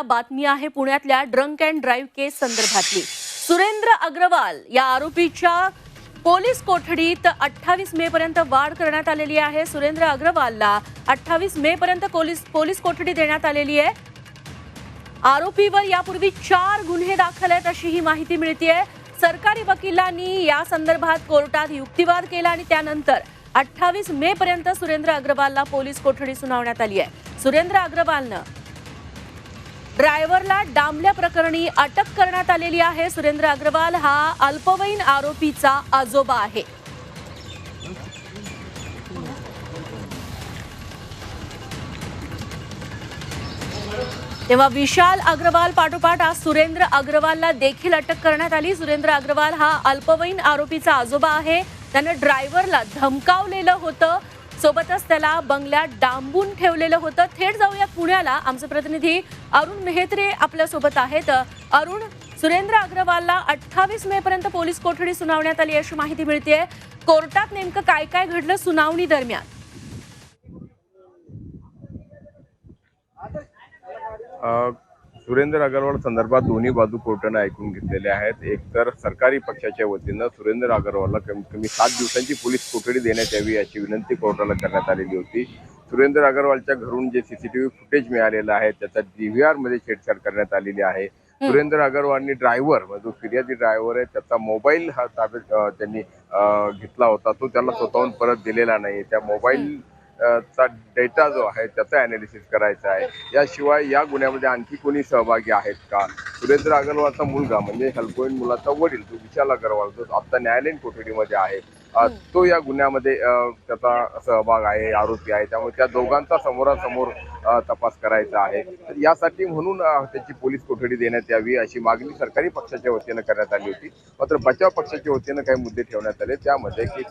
बातमी आहे पुण्यातल्या ड्रंक अँड ड्राईव्ह केस संदर्भातली. सुरेंद्र अग्रवाल या आरोपीच्या पोलीस कोठडीत अठ्ठावीस मे पर्यंत वाढ करण्यात आलेली आहे. सुरेंद्र अग्रवालला अठ्ठावीस मे पर्यंत पोलीस पोलीस कोठडी देण्यात आलेली आहे. आरोपीवर यापूर्वी चार गुन्हे दाखल आहेत अशी ही माहिती मिळतीये. सरकारी वकिलांनी या संदर्भात कोर्टात युक्तिवाद केला आणि त्यानंतर अठ्ठावीस मे पर्यंत सुरेंद्र अग्रवालला पोलीस कोठडी सुनावण्यात आली आहे. सुरेंद्र अग्रवालनं ड्रायव्हरला डांबल्या प्रकरणी अटक करण्यात आलेली आहे. सुरेंद्र अग्रवाल हा अल्पवयीन आरोपीचा आजोबा आहे. तेव्हा विशाल अग्रवाल पाठोपाठ आज सुरेंद्र अग्रवालला देखील अटक करण्यात आली. सुरेंद्र अग्रवाल हा अल्पवयीन आरोपीचा आजोबा आहे. त्यानं ड्रायव्हरला धमकावलेलं होतं. सोबतच त्याला बंगल्यात डांबून ठेवलेलं होतं. थेट जाऊया पुण्याला. आमचे प्रतिनिधी अरुण मेहत्रे आपल्यासोबत आहेत. अरुण सुरेंद्र अग्रवालला अठ्ठावीस मे पर्यंत पोलीस कोठडी सुनावण्यात आली अशी माहिती मिळते कोर्टात नेमकं काय काय घडलं सुनावणी दरम्यान? Uh, सुरेंद्र अग्रवाल संदर्भात दोन्ही बाजू कोर्टाने ऐकून घेतलेल्या आहेत. एकतर सरकारी पक्षाच्या वतीनं सुरेंद्र अग्रवालला कमीत कमी सात दिवसांची पोलीस कोठडी देण्यात यावी याची विनंती कोर्टाला करण्यात आलेली होती. सुरेंद्र अग्रवालच्या घरून जे सीसीटीव्ही फुटेज मिळालेलं आहे त्याचा डीव्हीआरमध्ये छेडछाड करण्यात आलेली आहे. सुरेंद्र अग्रवालनी ड्रायव्हर जो फिर्यादी ड्रायव्हर आहे त्याचा मोबाईल हा ताब्यात त्यांनी घेतला होता. तो त्याला स्वतःहून परत दिलेला नाही त्या मोबाईल चा डेटा जो आहे त्याचा अनालिसिस करायचा आहे. याशिवाय या गुन्ह्यामध्ये आणखी कोणी सहभागी आहेत का? सुरेंद्र अगरवालचा मुलगा म्हणजे अल्पवयीन मुलाचा वडील तो विशाल अगरवाल जो आता न्यायालयीन कोठडीमध्ये आहे तो या गुन्ह्यामध्ये त्याचा सहभाग आहे आरोपी आहे. त्यामुळे त्या दोघांचा समोरासमोर तपास करायचा आहे. तर यासाठी म्हणून त्याची पोलीस कोठडी देण्यात यावी अशी मागणी सरकारी पक्षाच्या वतीनं करण्यात आली होती. मात्र बचाव पक्षाच्या वतीनं काही मुद्दे ठेवण्यात आले. त्यामध्ये की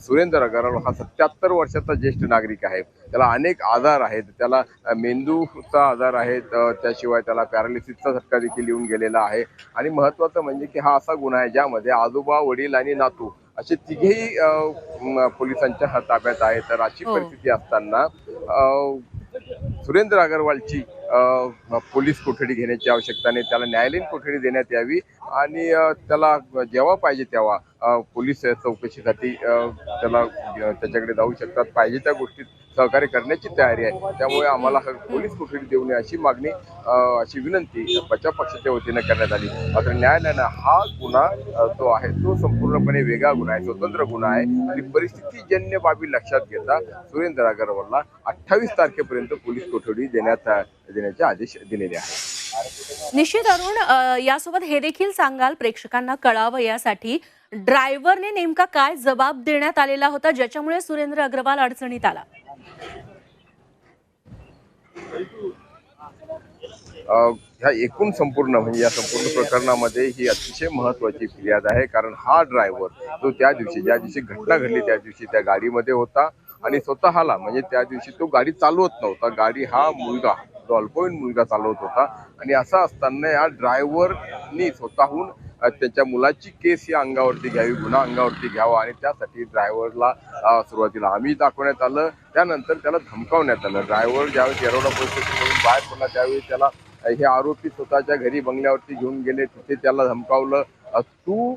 सुरेंद्र अग्रवाल हा सत्याहत्तर वर्षाचा ज्येष्ठ नागरिक आहे. त्याला अनेक आजार आहेत. त्याला मेंदूचा आजार आहे. त्याशिवाय त्याला पॅरालिसिसचा झटका देखील येऊन गेलेला आहे. आणि महत्वाचं म्हणजे की हा असा गुन्हा आहे ज्यामध्ये आजोबा वडील आणि नातू असे तिघेही पोलिसांच्या हा ताब्यात आहे तर अशी हो. परिस्थिती असताना सुरेंद्र अग्रवालची पोलीस कोठडी घेण्याची आवश्यकता नाही. त्याला न्यायालयीन कोठडी देण्यात यावी आणि त्याला जेव्हा पाहिजे तेव्हा पोलीस चौकशीसाठी त्याला त्याच्याकडे जाऊ शकतात. पाहिजे त्या गोष्टीत सहकार्य करण्याची तयारी आहे. त्यामुळे आम्हाला पोलीस कोठडी देऊ नये अशी मागणी अशी विनंती बचाव पक्षाच्या वतीनं करण्यात आली. मात्र न्यायालयानं हा गुन्हा जो आहे तो संपूर्णपणे वेगळा गुन्हा आहे स्वतंत्र गुन्हा आहे. आणि परिस्थितीजन्य बाबी लक्षात घेता सुरेंद्र अगरवालला अठ्ठावीस तारखेपर्यंत पोलीस कोठडी देण्यात देण्याचे आदेश दिलेले आहेत. निश्चित अरुण यासोबत हे देखील सांगाल प्रेक्षकांना कळावं यासाठी. ड्रायव्हरने नेमका काय जबाब देण्यात आलेला होता ज्याच्यामुळे सुरेंद्र अग्रवाल अडचणीत आला? ह्या एकूण संपूर्ण म्हणजे या संपूर्ण प्रकरणामध्ये ही अतिशय महत्वाची फिर्याद आहे कारण हा ड्रायव्हर जो त्या दिवशी ज्या दिवशी घटना घडली त्या दिवशी त्या गाडीमध्ये होता आणि स्वतःला म्हणजे त्या दिवशी तो गाडी चालवत नव्हता. गाडी हा मुलगा तो अल्पवयीन मुलगा चालवत होता. आणि असं असताना या ड्रायव्हरनी स्वतःहून त्याच्या मुलाची केस ही अंगावरती घ्यावी गुन्हा अंगावरती घ्यावा आणि त्यासाठी ड्रायव्हरला सुरुवातीला आम्ही दाखवण्यात आलं. त्यानंतर त्याला धमकावण्यात आलं. ड्रायव्हर ज्यावेळी येरवडा पोलीस स्टेशनमधून बाहेर पडला त्यावेळी त्याला हे आरोपी स्वतःच्या घरी बंगल्यावरती घेऊन गेले. तिथे त्याला धमकावलं तू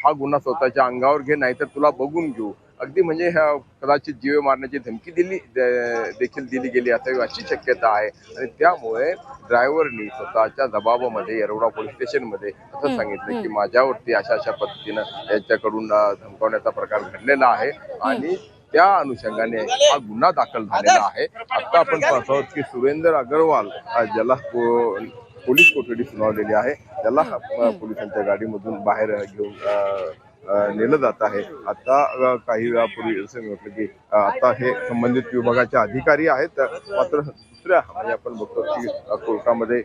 हा गुन्हा स्वतःच्या अंगावर घे नाहीतर तुला बघून घेऊ. अगदी म्हणजे ह्या कदाचित जीवे मारण्याची धमकी दिली देखील दिली गेली असावी अशी शक्यता आहे. आणि त्यामुळे ड्रायव्हरनी स्वतःच्या दबावामध्ये येरवडा पोलीस स्टेशनमध्ये असं सांगितलं की माझ्यावरती अशा अशा पद्धतीनं यांच्याकडून धमकावण्याचा प्रकार घडलेला आहे. आणि त्या अनुषंगाने हा गुन्हा दाखल झालेला आहे. आता आपण पाहतो आहोत की सुरेंद्र अग्रवाल ज्याला पोलीस कोठडी सुनावलेली आहे त्याला पोलिसांच्या गाडीमधून बाहेर घेऊन नेलं जात आहे. आता काही वेळापूर्वी असं म्हटलं की आता हे संबंधित विभागाचे अधिकारी आहेत. मात्र दुसऱ्या म्हणजे आपण बघतो की कोर्टामध्ये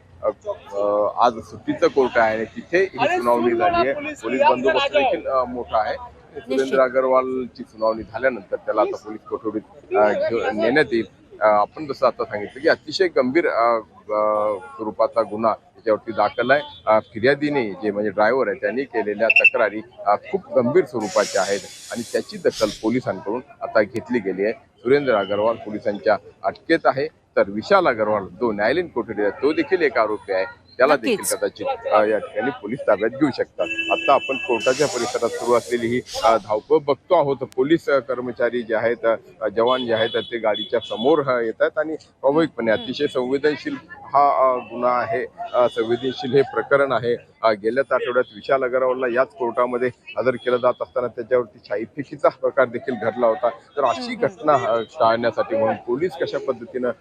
आज सुट्टीचं कोर्ट आहे आणि तिथे ही सुनावणी झाली आहे. पोलीस बंदोबस्त देखील मोठा आहे. सुरेंद्र अग्रवालची सुनावणी झाल्यानंतर त्याला आता पोलीस कोठडीत नेण्यात येईल. आपण जसं आता सांगितलं की अतिशय गंभीर स्वरूपाचा गुन्हा त्याच्यावरती दाखल आहे. फिर्यादीने जे म्हणजे ड्रायव्हर आहे त्यांनी केलेल्या तक्रारी खूप गंभीर स्वरूपाच्या आहेत आणि त्याची दखल पोलिसांकडून आता घेतली गेली आहे. सुरेंद्र अग्रवाल पोलिसांच्या अटकेत आहे. तर विशाल अग्रवाल जो न्यायालयीन कोठडी आहे तो देखील एक आरोपी आहे. त्याला देखील. कदाचित या ठिकाणी पोलीस ताब्यात घेऊ शकतात. आता आपण कोर्टाच्या परिसरात सुरू असलेली ही धावपळ बघतो आहोत. पोलीस कर्मचारी जे आहेत जवान जे आहेत ते गाडीच्या समोर अ, येत आहेत आणि स्वाभाविकपणे अतिशय संवेदनशील हा गुन्हा आहे संवेदनशील हे प्रकरण आहे. गेल्याच आठवड्यात विशाल अग्रवालला याच कोर्टामध्ये हजर केलं जात असताना त्याच्यावरती छाईफेकीचा प्रकार देखील घडला होता. तर अशी घटना टाळण्यासाठी म्हणून पोलीस कशा पद्धतीनं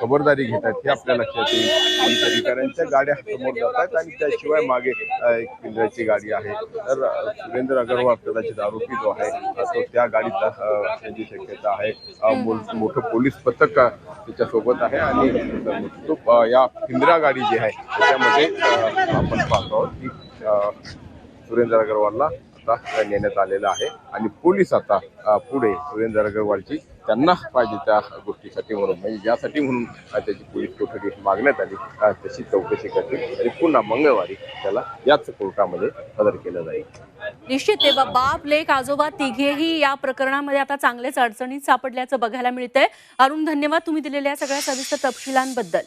खबरदारी घेतात हे आपल्या लक्षात येईल पोलीस अधिकाऱ्यांच्या गाड्या समोर जात आहेत आणि त्याशिवाय मागे एक पिंजऱ्याची गाडी आहे. तर सुरेंद्र अग्रवाल कदाचित आरोपी जो आहे तो त्या गाडीचा शक्यता आहे. मोठं पोलीस पथक त्याच्यासोबत आहे आणि तो या इंदिरा गाडी जी आहे त्याच्यामध्ये आपण पाहतो आहोत की सुरेंद्र अग्रवालला आता नेण्यात आलेला आहे आणि पोलीस आता पुढे सुरेंद्र अग्रवालची त्यांना पाहिजे त्या गोष्टीसाठी म्हणून म्हणजे ज्यासाठी म्हणून त्याची पोलीस कोठडी मागण्यात आली तशी चौकशी करतील. आणि पुन्हा मंगळवारी त्याला याच कोर्टामध्ये हजर केलं जाईल. निश्चित आहे. बा- बाप लेख आजोबा तिघेही या प्रकरणामध्ये आता चांगलेच अडचणीत सापडल्याचं बघायला मिळतंय. अरुण धन्यवाद तुम्ही दिलेल्या सगळ्या सविस्तर तपशिलांबद्दल.